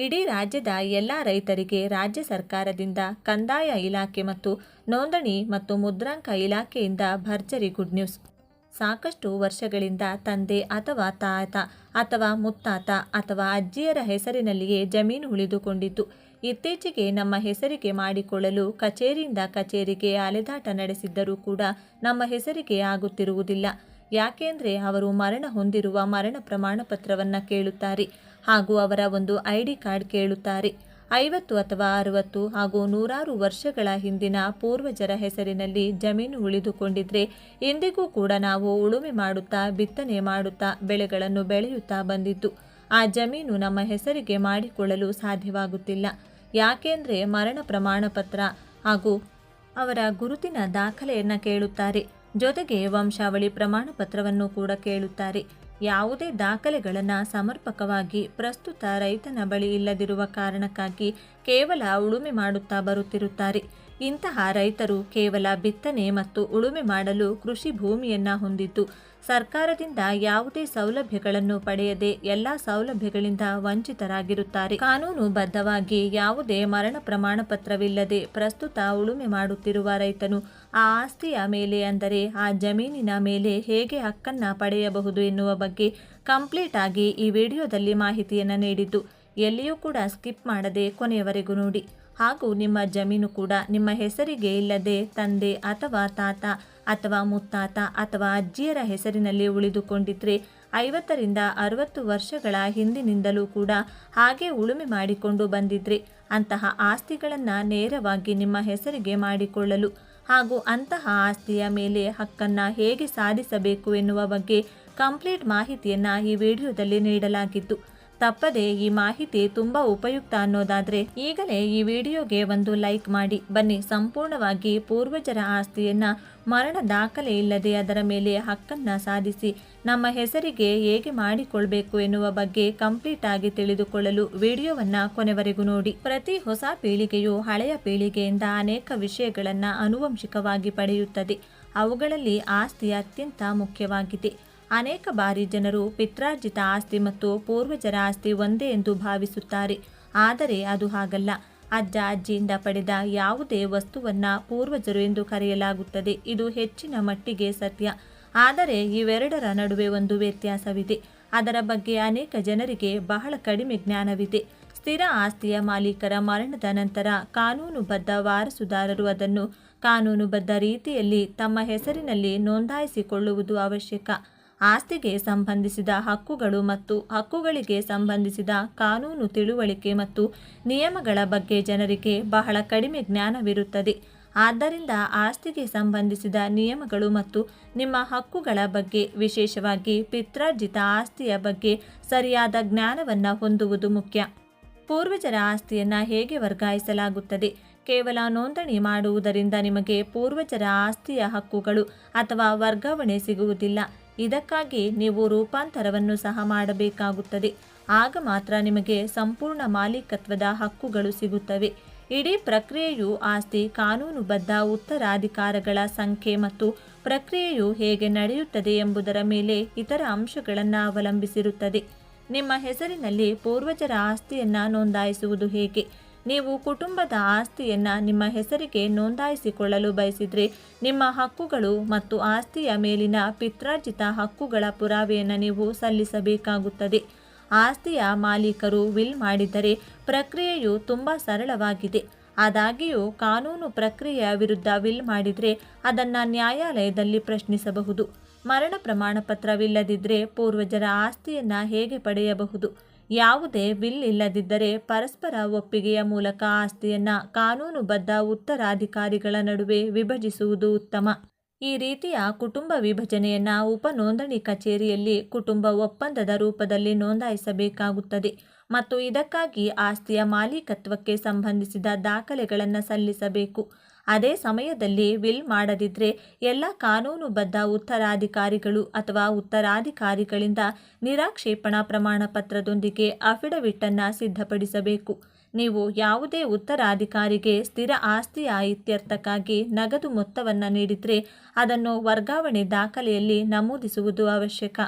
ಇಡೀ ರಾಜ್ಯದ ಎಲ್ಲ ರೈತರಿಗೆ ರಾಜ್ಯ ಸರ್ಕಾರದಿಂದ ಕಂದಾಯ ಇಲಾಖೆ ಮತ್ತು ನೋಂದಣಿ ಮತ್ತು ಮುದ್ರಾಂಕ ಇಲಾಖೆಯಿಂದ ಭರ್ಜರಿ ಗುಡ್ ನ್ಯೂಸ್. ಸಾಕಷ್ಟು ವರ್ಷಗಳಿಂದ ತಂದೆ ಅಥವಾ ತಾತ ಅಥವಾ ಮುತ್ತಾತ ಅಥವಾ ಅಜ್ಜಿಯರ ಹೆಸರಿನಲ್ಲಿಯೇ ಜಮೀನು ಉಳಿದುಕೊಂಡಿತ್ತು ಇತ್ತೀಚೆಗೆ ನಮ್ಮ ಹೆಸರಿಗೆ ಮಾಡಿಕೊಳ್ಳಲು ಕಚೇರಿಯಿಂದ ಕಚೇರಿಗೆ ಅಲೆದಾಟ ನಡೆಸಿದ್ದರೂ ಕೂಡ ನಮ್ಮ ಹೆಸರಿಗೆ ಆಗುತ್ತಿರುವುದಿಲ್ಲ. ಯಾಕೆಂದರೆ ಅವರು ಮರಣ ಹೊಂದಿರುವ ಮರಣ ಪ್ರಮಾಣ ಪತ್ರವನ್ನು ಕೇಳುತ್ತಾರೆ ಹಾಗೂ ಅವರ ಒಂದು ಐ ಡಿ ಕಾರ್ಡ್ ಕೇಳುತ್ತಾರೆ. ಐವತ್ತು ಅಥವಾ ಅರವತ್ತು ಹಾಗೂ ನೂರಾರು ವರ್ಷಗಳ ಹಿಂದಿನ ಪೂರ್ವಜರ ಹೆಸರಿನಲ್ಲಿ ಜಮೀನು ಉಳಿದುಕೊಂಡಿದ್ರೆ ಇಂದಿಗೂ ಕೂಡ ನಾವು ಉಳುಮೆ ಮಾಡುತ್ತಾ, ಬಿತ್ತನೆ ಮಾಡುತ್ತಾ ಬೆಳೆಗಳನ್ನು ಬೆಳೆಯುತ್ತಾ ಬಂದಿದ್ದು, ಆ ಜಮೀನು ನಮ್ಮ ಹೆಸರಿಗೆ ಮಾಡಿಕೊಳ್ಳಲು ಸಾಧ್ಯವಾಗುತ್ತಿಲ್ಲ. ಯಾಕೆಂದರೆ ಮರಣ ಪ್ರಮಾಣ ಪತ್ರ ಹಾಗೂ ಅವರ ಗುರುತಿನ ದಾಖಲೆಯನ್ನು ಕೇಳುತ್ತಾರೆ. ಜೊತೆಗೆ ವಂಶಾವಳಿ ಪ್ರಮಾಣ ಪತ್ರವನ್ನು ಕೂಡ ಕೇಳುತ್ತಾರೆ. ಯಾವುದೇ ದಾಖಲೆಗಳನ್ನು ಸಮರ್ಪಕವಾಗಿ ಪ್ರಸ್ತುತ ರೈತನ ಬಳಿ ಇಲ್ಲದಿರುವ ಕಾರಣಕ್ಕಾಗಿ ಕೇವಲ ಉಳುಮೆ ಮಾಡುತ್ತಾ ಬರುತ್ತಿರುತ್ತಾರೆ. ಇಂತಹ ರೈತರು ಕೇವಲ ಬಿತ್ತನೆ ಮತ್ತು ಉಳುಮೆ ಮಾಡಲು ಕೃಷಿ ಭೂಮಿಯನ್ನ ಹೊಂದಿದ್ದು, ಸರ್ಕಾರದಿಂದ ಯಾವುದೇ ಸೌಲಭ್ಯಗಳನ್ನು ಪಡೆಯದೆ ಎಲ್ಲ ಸೌಲಭ್ಯಗಳಿಂದ ವಂಚಿತರಾಗಿರುತ್ತಾರೆ. ಕಾನೂನು ಬದ್ಧವಾಗಿ ಯಾವುದೇ ಮರಣ ಪ್ರಮಾಣ ಪತ್ರವಿಲ್ಲದೆ ಪ್ರಸ್ತುತ ಉಳುಮೆ ಮಾಡುತ್ತಿರುವ ರೈತನು ಆ ಆಸ್ತಿಯ ಮೇಲೆ ಅಂದರೆ ಆ ಜಮೀನಿನ ಮೇಲೆ ಹೇಗೆ ಹಕ್ಕನ್ನ ಪಡೆಯಬಹುದು ಎನ್ನುವ ಬಗ್ಗೆ ಕಂಪ್ಲೀಟ್ ಆಗಿ ಈ ವಿಡಿಯೋದಲ್ಲಿ ಮಾಹಿತಿಯನ್ನು ನೀಡಿದ್ದು, ಎಲ್ಲಿಯೂ ಕೂಡ ಸ್ಕಿಪ್ ಮಾಡದೆ ಕೊನೆಯವರೆಗೂ ನೋಡಿ. ಹಾಗೂ ನಿಮ್ಮ ಜಮೀನು ಕೂಡ ನಿಮ್ಮ ಹೆಸರಿಗೆ ಇಲ್ಲದೆ ತಂದೆ ಅಥವಾ ತಾತ ಅಥವಾ ಮುತ್ತಾತ ಅಥವಾ ಅಜ್ಜಿಯರ ಹೆಸರಿನಲ್ಲಿ ಉಳಿದುಕೊಂಡಿದ್ರೆ ಐವತ್ತರಿಂದ ಅರವತ್ತು ವರ್ಷಗಳ ಹಿಂದಿನಿಂದಲೂ ಕೂಡ ಹಾಗೆ ಉಳುಮೆ ಮಾಡಿಕೊಂಡು ಬಂದಿದ್ರೆ ಅಂತಹ ಆಸ್ತಿಗಳನ್ನು ನೇರವಾಗಿ ನಿಮ್ಮ ಹೆಸರಿಗೆ ಮಾಡಿಕೊಳ್ಳಲು ಹಾಗೂ ಅಂತಹ ಆಸ್ತಿಯ ಮೇಲೆ ಹಕ್ಕನ್ನು ಹೇಗೆ ಸಾಧಿಸಬೇಕು ಎನ್ನುವ ಬಗ್ಗೆ ಕಂಪ್ಲೀಟ್ ಮಾಹಿತಿಯನ್ನು ಈ ವಿಡಿಯೋದಲ್ಲಿ ನೀಡಲಾಗಿದ್ದು ತಪ್ಪದೆ ಈ ಮಾಹಿತಿ ತುಂಬಾ ಉಪಯುಕ್ತ ಅನ್ನೋದಾದ್ರೆ ಈಗಲೇ ಈ ವಿಡಿಯೋಗೆ ಒಂದು ಲೈಕ್ ಮಾಡಿ. ಬನ್ನಿ, ಸಂಪೂರ್ಣವಾಗಿ ಪೂರ್ವಜರ ಆಸ್ತಿಯನ್ನ ಮರಣ ದಾಖಲೆ ಇಲ್ಲದೆ ಅದರ ಮೇಲೆ ಹಕ್ಕನ್ನ ಸಾಧಿಸಿ ನಮ್ಮ ಹೆಸರಿಗೆ ಹೇಗೆ ಮಾಡಿಕೊಳ್ಬೇಕು ಎನ್ನುವ ಬಗ್ಗೆ ಕಂಪ್ಲೀಟ್ ಆಗಿ ತಿಳಿದುಕೊಳ್ಳಲು ವಿಡಿಯೋವನ್ನ ಕೊನೆವರೆಗೂ ನೋಡಿ. ಪ್ರತಿ ಹೊಸ ಪೀಳಿಗೆಯು ಹಳೆಯ ಪೀಳಿಗೆಯಿಂದ ಅನೇಕ ವಿಷಯಗಳನ್ನ ಆನುವಂಶಿಕವಾಗಿ ಪಡೆಯುತ್ತದೆ. ಅವುಗಳಲ್ಲಿ ಆಸ್ತಿ ಅತ್ಯಂತ ಮುಖ್ಯವಾಗಿದೆ. ಅನೇಕ ಬಾರಿ ಜನರು ಪಿತ್ರಾರ್ಜಿತ ಆಸ್ತಿ ಮತ್ತು ಪೂರ್ವಜರ ಆಸ್ತಿ ಒಂದೇ ಎಂದು ಭಾವಿಸುತ್ತಾರೆ. ಆದರೆ ಅದು ಹಾಗಲ್ಲ. ಅಜ್ಜ ಅಜ್ಜಿಯಿಂದ ಪಡೆದ ಯಾವುದೇ ವಸ್ತುವನ್ನ ಪೂರ್ವಜರು ಎಂದು ಕರೆಯಲಾಗುತ್ತದೆ. ಇದು ಹೆಚ್ಚಿನ ಮಟ್ಟಿಗೆ ಸತ್ಯ. ಆದರೆ ಇವೆರಡರ ನಡುವೆ ಒಂದು ವ್ಯತ್ಯಾಸವಿದೆ. ಅದರ ಬಗ್ಗೆ ಅನೇಕ ಜನರಿಗೆ ಬಹಳ ಕಡಿಮೆ ಜ್ಞಾನವಿದೆ. ಸ್ಥಿರ ಆಸ್ತಿಯ ಮಾಲೀಕರ ಮರಣದ ನಂತರ ಕಾನೂನುಬದ್ಧ ವಾರಸುದಾರರು ಅದನ್ನು ಕಾನೂನುಬದ್ಧ ರೀತಿಯಲ್ಲಿ ತಮ್ಮ ಹೆಸರಿನಲ್ಲಿ ನೋಂದಾಯಿಸಿಕೊಳ್ಳುವುದು ಅವಶ್ಯಕ. ಆಸ್ತಿಗೆ ಸಂಬಂಧಿಸಿದ ಹಕ್ಕುಗಳು ಮತ್ತು ಹಕ್ಕುಗಳಿಗೆ ಸಂಬಂಧಿಸಿದ ಕಾನೂನು ತಿಳುವಳಿಕೆ ಮತ್ತು ನಿಯಮಗಳ ಬಗ್ಗೆ ಜನರಿಗೆ ಬಹಳ ಕಡಿಮೆ ಜ್ಞಾನವಿರುತ್ತದೆ. ಆದ್ದರಿಂದ ಆಸ್ತಿಗೆ ಸಂಬಂಧಿಸಿದ ನಿಯಮಗಳು ಮತ್ತು ನಿಮ್ಮ ಹಕ್ಕುಗಳ ಬಗ್ಗೆ, ವಿಶೇಷವಾಗಿ ಪಿತ್ರಾರ್ಜಿತ ಆಸ್ತಿಯ ಬಗ್ಗೆ ಸರಿಯಾದ ಜ್ಞಾನವನ್ನು ಹೊಂದುವುದು ಮುಖ್ಯ. ಪೂರ್ವಜರ ಆಸ್ತಿಯನ್ನು ಹೇಗೆ ವರ್ಗಾಯಿಸಲಾಗುತ್ತದೆ? ಕೇವಲ ನೋಂದಣಿ ಮಾಡುವುದರಿಂದ ನಿಮಗೆ ಪೂರ್ವಜರ ಆಸ್ತಿಯ ಹಕ್ಕುಗಳು ಅಥವಾ ವರ್ಗಾವಣೆ ಸಿಗುವುದಿಲ್ಲ. ಇದಕ್ಕಾಗಿ ನೀವು ರೂಪಾಂತರವನ್ನು ಸಹ ಮಾಡಬೇಕಾಗುತ್ತದೆ. ಆಗ ಮಾತ್ರ ನಿಮಗೆ ಸಂಪೂರ್ಣ ಮಾಲೀಕತ್ವದ ಹಕ್ಕುಗಳು ಸಿಗುತ್ತವೆ. ಇಡೀ ಪ್ರಕ್ರಿಯೆಯು ಆಸ್ತಿ, ಕಾನೂನುಬದ್ಧ ಉತ್ತರಾಧಿಕಾರಗಳ ಸಂಖ್ಯೆ ಮತ್ತು ಪ್ರಕ್ರಿಯೆಯು ಹೇಗೆ ನಡೆಯುತ್ತದೆ ಎಂಬುದರ ಮೇಲೆ ಇತರ ಅಂಶಗಳನ್ನು ಅವಲಂಬಿಸಿರುತ್ತದೆ. ನಿಮ್ಮ ಹೆಸರಿನಲ್ಲಿ ಪೂರ್ವಜರ ಆಸ್ತಿಯನ್ನು ನೋಂದಾಯಿಸುವುದು ಹೇಗೆ? ನೀವು ಕುಟುಂಬದ ಆಸ್ತಿಯನ್ನು ನಿಮ್ಮ ಹೆಸರಿಗೆ ನೋಂದಾಯಿಸಿಕೊಳ್ಳಲು ಬಯಸಿದರೆ ನಿಮ್ಮ ಹಕ್ಕುಗಳು ಮತ್ತು ಆಸ್ತಿಯ ಮೇಲಿನ ಪಿತ್ರಾರ್ಜಿತ ಹಕ್ಕುಗಳ ಪುರಾವೆಯನ್ನು ನೀವು ಸಲ್ಲಿಸಬೇಕಾಗುತ್ತದೆ. ಆಸ್ತಿಯ ಮಾಲೀಕರು ವಿಲ್ ಮಾಡಿದರೆ ಪ್ರಕ್ರಿಯೆಯು ತುಂಬ ಸರಳವಾಗಿದೆ. ಆದಾಗ್ಯೂ, ಕಾನೂನು ಪ್ರಕ್ರಿಯೆಯ ವಿರುದ್ಧ ವಿಲ್ ಮಾಡಿದರೆ ಅದನ್ನು ನ್ಯಾಯಾಲಯದಲ್ಲಿ ಪ್ರಶ್ನಿಸಬಹುದು. ಮರಣ ಪ್ರಮಾಣಪತ್ರವಿಲ್ಲದಿದ್ದರೆ ಪೂರ್ವಜರ ಆಸ್ತಿಯನ್ನು ಹೇಗೆ ಪಡೆಯಬಹುದು? ಯಾವುದೇ ಬಿಲ್ ಇಲ್ಲದಿದ್ದರೆ ಪರಸ್ಪರ ಒಪ್ಪಿಗೆಯ ಮೂಲಕ ಆಸ್ತಿಯನ್ನು ಕಾನೂನುಬದ್ಧ ಉತ್ತರಾಧಿಕಾರಿಗಳ ನಡುವೆ ವಿಭಜಿಸುವುದು ಉತ್ತಮ. ಈ ರೀತಿಯ ಕುಟುಂಬ ವಿಭಜನೆಯನ್ನು ಉಪನೋಂದಣಿ ಕಚೇರಿಯಲ್ಲಿ ಕುಟುಂಬ ಒಪ್ಪಂದದ ರೂಪದಲ್ಲಿ ನೋಂದಾಯಿಸಬೇಕಾಗುತ್ತದೆ ಮತ್ತು ಇದಕ್ಕಾಗಿ ಆಸ್ತಿಯ ಮಾಲೀಕತ್ವಕ್ಕೆ ಸಂಬಂಧಿಸಿದ ದಾಖಲೆಗಳನ್ನು ಸಲ್ಲಿಸಬೇಕು. ಅದೇ ಸಮಯದಲ್ಲಿ ವಿಲ್ ಮಾಡದಿದ್ದರೆ ಎಲ್ಲ ಕಾನೂನುಬದ್ಧ ಉತ್ತರಾಧಿಕಾರಿಗಳು ಅಥವಾ ಉತ್ತರಾಧಿಕಾರಿಗಳಿಂದ ನಿರಾಕ್ಷೇಪಣಾ ಪ್ರಮಾಣ ಪತ್ರದೊಂದಿಗೆ ಅಫಿಡವಿಟ್ಟನ್ನು ಸಿದ್ಧಪಡಿಸಬೇಕು. ನೀವು ಯಾವುದೇ ಉತ್ತರಾಧಿಕಾರಿಗೆ ಸ್ಥಿರ ಆಸ್ತಿ ಇತ್ಯರ್ಥಕ್ಕಾಗಿ ನಗದು ಮೊತ್ತವನ್ನು ನೀಡಿದರೆ ಅದನ್ನು ವರ್ಗಾವಣೆ ದಾಖಲೆಯಲ್ಲಿ ನಮೂದಿಸುವುದು ಅವಶ್ಯಕ.